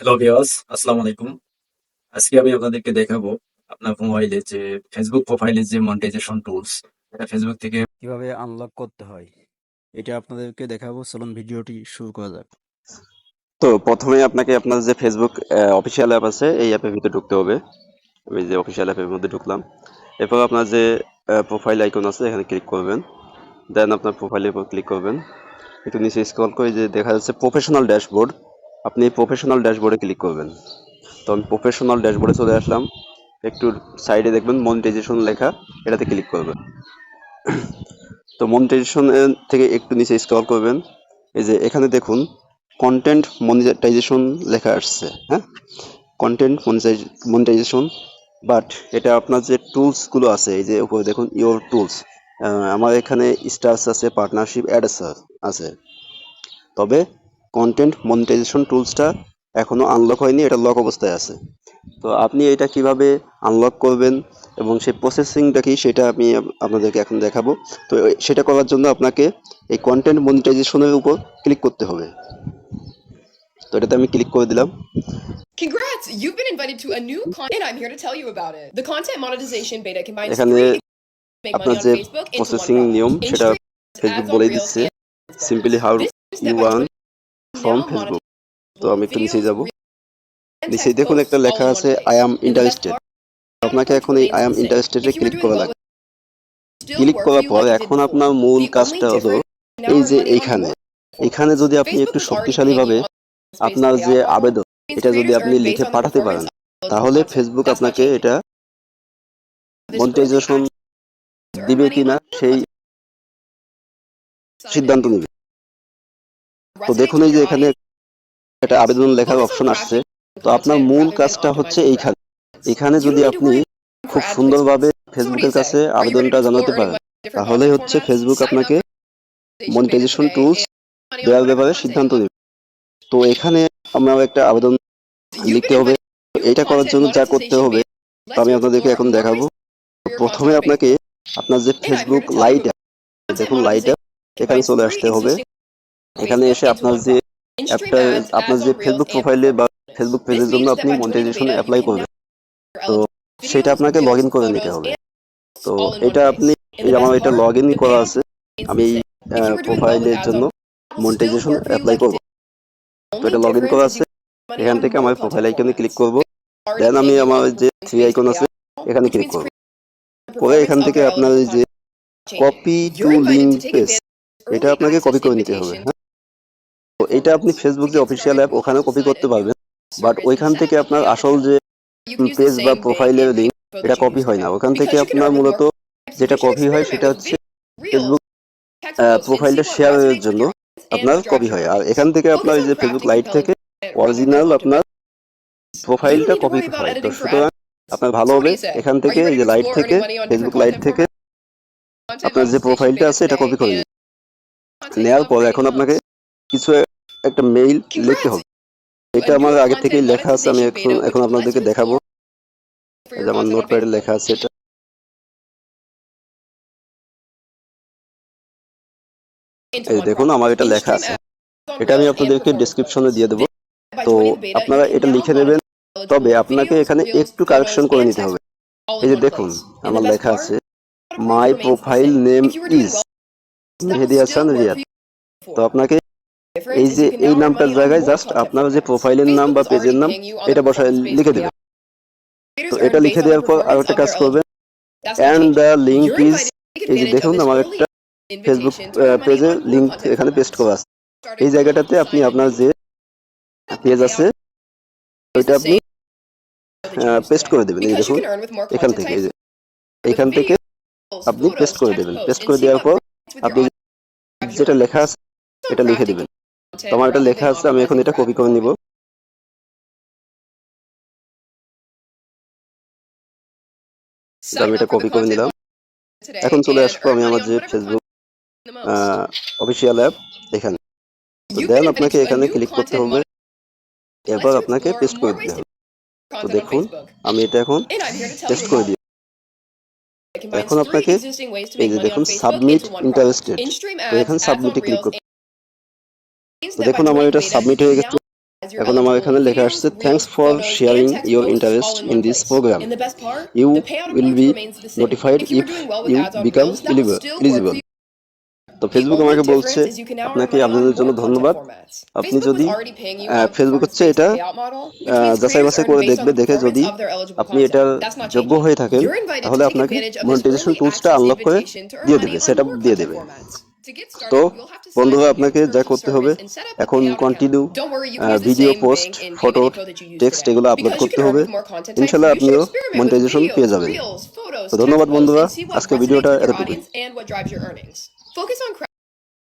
Hello viewers আসসালামু আলাইকুম। আজকে আমি আপনাদেরকে দেখাবো আপনার মোবাইলে যে ফেসবুক প্রোফাইলে যে মনিটাইজেশন টুলস এটা ফেসবুক থেকে কীভাবে আনলক করতে হয় এটা আপনাদেরকে দেখাবো। চলুন ভিডিওটি শুরু করা যাক। তো প্রথমে আপনাকে আপনার যে ফেসবুক অফিসিয়াল অ্যাপ আছে এই অ্যাপের ভিতরে ঢুকতে হবে। আমি যে অফিসিয়াল অ্যাপের মধ্যে ঢুকলাম। এরপর আপনার যে প্রোফাইল আইকন আছে এখানে ক্লিক করবেন। দেন আপনার প্রোফাইলের উপর ক্লিক করবেন। একটু নিচে স্ক্রল করে যে দেখা যাচ্ছে প্রফেশনাল ড্যাশবোর্ড আপনি প্রফেশনাল ড্যাশবোর্ডে ক্লিক করবেন। তো আমি প্রফেশনাল ড্যাশবোর্ডে চলে আসলাম। একটু সাইডে দেখবেন মনিটাইজেশন লেখা, এটাতে ক্লিক করবেন। তো মনিটাইজেশন থেকে একটু নিচে স্ক্রল করবেন। এই যে এখানে দেখুন কন্টেন্ট মনিটাইজেশন লেখা আসছে হ্যাঁ? কন্টেন্ট মনিটাইজেশন বাট এটা আপনার যে টুলসগুলো আছে, এই যে উপরে দেখুন ইওর টুলস আমার এখানে স্টার্স আছে পার্টনারশিপ অ্যাডস আছে। তবে কন্টেন্ট মনিটাইজেশন টুলসটা এখনও আনলক হয়নি এটা লক অবস্থায় আছে তো আপনি এটা কীভাবে আনলক করবেন এবং সেই প্রসেসিংটা কি সেটা আমি আপনাদেরকে এখন দেখাবো তো সেটা করার জন্য আপনাকে এই কন্টেন্ট মনিটাইজেশনের উপর ক্লিক করতে হবে তো এটাতে আমি ক্লিক করে দিলাম Congrats! You've been invited to a new content. I'm here to tell you about it. The content monetization beta combines এখানে আপনার যে প্রসেসিং নিয়ম সেটা ফেসবুক বলেই দিচ্ছে simply how you want from Facebook তো আমি একটু নিচে যাব। নিচে দেখুন একটা লেখা আছে আই এম ইন্টারেস্টেড আপনাকে এখন এই আই অ্যাম ইন্টারেস্টেড ক্লিক করা লাগবে ক্লিক করার পর এখন আপনার মূল কাজটা হলো এই যে এইখানে এখানে যদি আপনি একটু শক্তিশালী ভাবে আপনার যে আবেদন এটা যদি আপনি লিখে পাঠাতে পারেন তাহলে ফেসবুক আপনাকে এটা মনিটাইজেশন দিবে কিনা সেই সিদ্ধান্ত নেবে। তো দেখুন এই যে এখানে একটা আবেদন লেখার অপশন আসছে। তো আপনার মূল কাজটা হচ্ছে এইখানে। এখানে যদি আপনি খুব সুন্দরভাবে ফেসবুকের কাছে আবেদনটা জানাতে পারেন, তাহলেই হচ্ছে ফেসবুক আপনাকে মনিটাইজেশন টুলস দেওয়ার ব্যাপারে সিদ্ধান্ত দেবে। তো এখানে আমার একটা আবেদন লিখতে হবে। এটা করার জন্য যা করতে হবে, তা আমি আপনাদেরকে এখন দেখাবো। প্রথমে আপনাকে আপনার যে ফেসবুক লাইট দেখুন লাইটার এখানে চলে আসতে হবে। এখানে এসে আপনার যে একটা আপনার যে ফেসবুক প্রোফাইলে বা ফেসবুক পেজের জন্য আপনি মনিটাইজেশন অ্যাপ্লাই করবেন। তো সেটা আপনাকে লগ ইন করে নিতে হবে। তো এটা আপনি আমার এটা লগ ইন করা আছে। আমি প্রোফাইলের জন্য মনিটাইজেশন অ্যাপ্লাই করব। তো এটা লগ ইন করা আছে। এখান থেকে আমার প্রোফাইল আইকনে ক্লিক করব। দেন আমি আমার যে থ্রি আইকন আছে এখানে ক্লিক করব। পরে এখান থেকে আপনার যে কপি টু লিঙ্ক পেজ এটা আপনাকে কপি করে নিতে হবে হ্যাঁ এটা আপনি ফেসবুক যে অফিসিয়াল অ্যাপ ওখানে কপি করতে পারবেন। বাট ওইখান থেকে আপনার আসল যে পেজ বা প্রোফাইলের লিংক এটা কপি হয় না। ওখান থেকে আপনার মূলত যেটা কপি হয় সেটা হচ্ছে ফেসবুক প্রোফাইলটা শেয়ারের জন্য আপনার কপি হয়। আর এখান থেকে আপনার এই যে ফেসবুক লাইট থেকে অরিজিনাল আপনার প্রোফাইলটা কপি হয়। তো সুতরাং আপনার ভালো হবে এখান থেকে এই যে লাইট থেকে ফেসবুক লাইট থেকে আপনার যে প্রোফাইলটা আছে এটা কপি করে নেওয়ার পর এখন আপনাকে কিছু একটা মেইল লিখতে হবে। এটা আমার আগে থেকেই লেখা আছে আমি এখন এখন আপনাদেরকে দেখাবো। এই যে আমার নোটপ্যাডে লেখা আছে এটা এই দেখুন আমার এটা লেখা আছে। এটা আমি আপনাদেরকে ডিসক্রিপশনে দিয়ে দেব। তো আপনারা এটা লিখে নেবেন তবে আপনাকে এখানে একটু কারেকশন করে নিতে হবে। এই যে দেখুন আমার লেখা আছে my profile name is Mehedi Hasan Riyad তো আপনাকে এই যে এই নামটার জায়গায় জাস্ট আপনার যে প্রোফাইলের নাম বা পেজের নাম এটা বসায় লিখে দেবেন। তো এটা লিখে দেওয়ার পর আর একটা কাজ করবেন। এন্ড দ্য লিঙ্ক ইজ এই যে দেখুন আমার একটা ফেসবুক পেজে লিঙ্ক এখানে পেস্ট করা আছে। এই জায়গাটাতে আপনি আপনার যে পেজ আছে ওইটা আপনি পেস্ট করে দেবেন। এই দেখুন এখান থেকে এই যে এখান থেকে আপনি পেস্ট করে দেবেন। পেস্ট করে দেওয়ার পর আপনি যেটা লেখা আছে এটা লিখে দেবেন। Content তো আমার এটা লেখা আছে আমি এখন এটা কপি করে নিব. আমি এটা কপি করে নিলাম। এখন চলে আসব আমি আমার যে ফেসবুক অফিসিয়াল অ্যাপ এখানে। তো দেন আপনাকে এখানে ক্লিক করতে হবে। এরপর আপনাকে পেস্ট করে দিতে হবে। তো দেখুন আমি এটা এখন পেস্ট করে দিই। এখন আপনাকে এই যে দেখুন সাবমিট ইন্টারেস্টেড তো এখানে সাবমিটে ক্লিক করতে দেখুন আমার এটা সাবমিট হয়ে গেছে। এখন আমার এখানে লেখা আসছে thanks for sharing your interest in this program you will be notified if you become eligible তো ফেসবুক আমাকে বলছে আপনাকে আপনাদের জন্য ধন্যবাদ। আপনি যদি ফেসবুক হচ্ছে এটা যাচাই বাছাই করে দেখবে দেখে যদি আপনি এটার যোগ্য হয়ে থাকেন তাহলে আপনাকে মনিটাইজেশন টুলসটা আনলক করে দিয়ে দেবে সেটা দিয়ে দেবে। তো বন্ধুরা আপনাকে যা করতে হবে এখন continue video post photo text এগুলো আপলোড করতে হবে। ইনশাল্লাহ আপনিও মনিটাইজেশন পেয়ে যাবেন। ধন্যবাদ বন্ধুরা আজকে ভিডিওটা এরকম